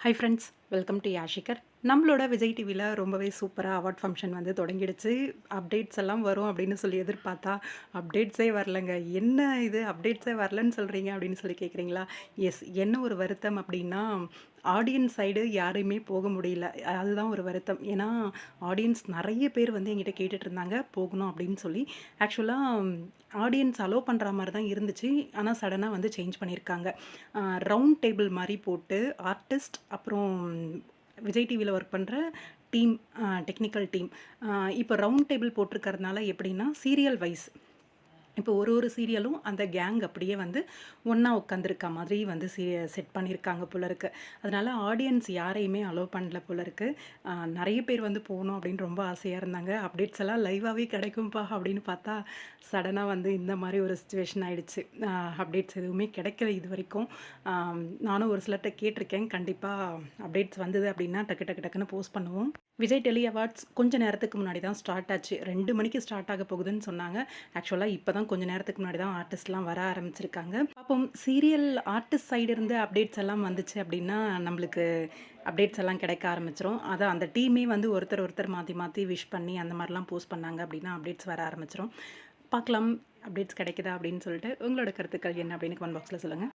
Hi friends welcome to யாஷிகர் நம்மளோட விஜய் டிவியில் ரொம்பவே சூப்பராக அவார்ட் ஃபங்க்ஷன் வந்து தொடங்கிடுச்சு. அப்டேட்ஸ் எல்லாம் வரும் அப்படின்னு சொல்லி எதிர்பார்த்தா அப்டேட்ஸே வரலங்க. என்ன இது? அப்டேட்ஸே வரலன்னு சொல்கிறீங்க அப்படின்னு சொல்லி கேட்குறீங்களா எஸ் என்ன ஒரு வருத்தம் அப்படின்னா ஆடியன்ஸ் சைடு யாரையுமே போக முடியல. அதுதான் ஒரு வருத்தம். ஏன்னா ஆடியன்ஸ் நிறைய பேர் வந்து எங்கிட்ட கேட்டுட்டு இருந்தாங்க போகணும் அப்படின்னு சொல்லி. ஆக்சுவலாக ஆடியன்ஸ் அலோவ் பண்ணுற மாதிரி தான் இருந்துச்சு. ஆனால் சடனாக வந்து சேஞ்ச் பண்ணியிருக்காங்க. ரவுண்ட் டேபிள் மாதிரி போட்டு ஆர்டிஸ்ட் அப்புறம் விஜய் டிவியில் ஒர்க் பண்ணுற டீம் டெக்னிக்கல் டீம் இப்போ ரவுண்ட் டேபிள் போட்டிருக்கறதுனால எப்படின்னா சீரியல் வைஸ் இப்போ ஒரு ஒரு சீரியலும் அந்த கேங் அப்படியே வந்து ஒன்றா உட்காந்துருக்க மாதிரி வந்து சீ செட் பண்ணியிருக்காங்க போல இருக்குது அதனால் ஆடியன்ஸ் யாரையுமே அலோவ் பண்ணல போல இருக்குது நிறைய பேர் வந்து போகணும் அப்படின்னு ரொம்ப ஆசையாக இருந்தாங்க. அப்டேட்ஸ் எல்லாம் லைவாகவே கிடைக்கும்பா அப்படின்னு பார்த்தா சடனாக வந்து இந்த மாதிரி ஒரு சுச்சுவேஷன் ஆகிடுச்சு அப்டேட்ஸ் எதுவுமே கிடைக்கல இது வரைக்கும் நானும் ஒரு சிலர்கிட்ட கேட்டிருக்கேன். கண்டிப்பாக அப்டேட்ஸ் வந்தது அப்படின்னா டக்கு டக்கு டக்குன்னு போஸ்ட் பண்ணுவோம். விஜய் டெலி அவார்ட்ஸ் கொஞ்சம் நேரத்துக்கு முன்னாடி தான் ஸ்டார்ட் ஆச்சு. ரெண்டு மணிக்கு ஸ்டார்ட் ஆக போகுதுன்னு சொன்னாங்க. ஆக்சுவலாக இப்போ தான் கொஞ்ச நேரத்துக்கு முன்னாடி தான் ஆர்டிஸ்ட்லாம் வர ஆரம்பிச்சிருக்காங்க. அப்போ சீரியல் ஆர்டிஸ்ட் சைடு இருந்து அப்டேட்ஸ் எல்லாம் வந்துச்சு அப்படின்னா நம்மளுக்கு அப்டேட்ஸ் எல்லாம் கிடைக்க ஆரம்பிச்சிரும். அதான் அந்த டீமே வந்து ஒருத்தர் ஒருத்தர் மாற்றி மாற்றி விஷ் பண்ணி அந்த மாதிரிலாம் போஸ்ட் பண்ணாங்க அப்படின்னா அப்டேட்ஸ் வர ஆரம்பிச்சிரும். பார்க்கலாம் அப்டேட்ஸ் கிடைக்குதா அப்படின்னு சொல்லிட்டு உங்களோட கருத்துக்கள் என்ன அப்படின்னு கமெண்ட் பாக்ஸில் சொல்லுங்கள்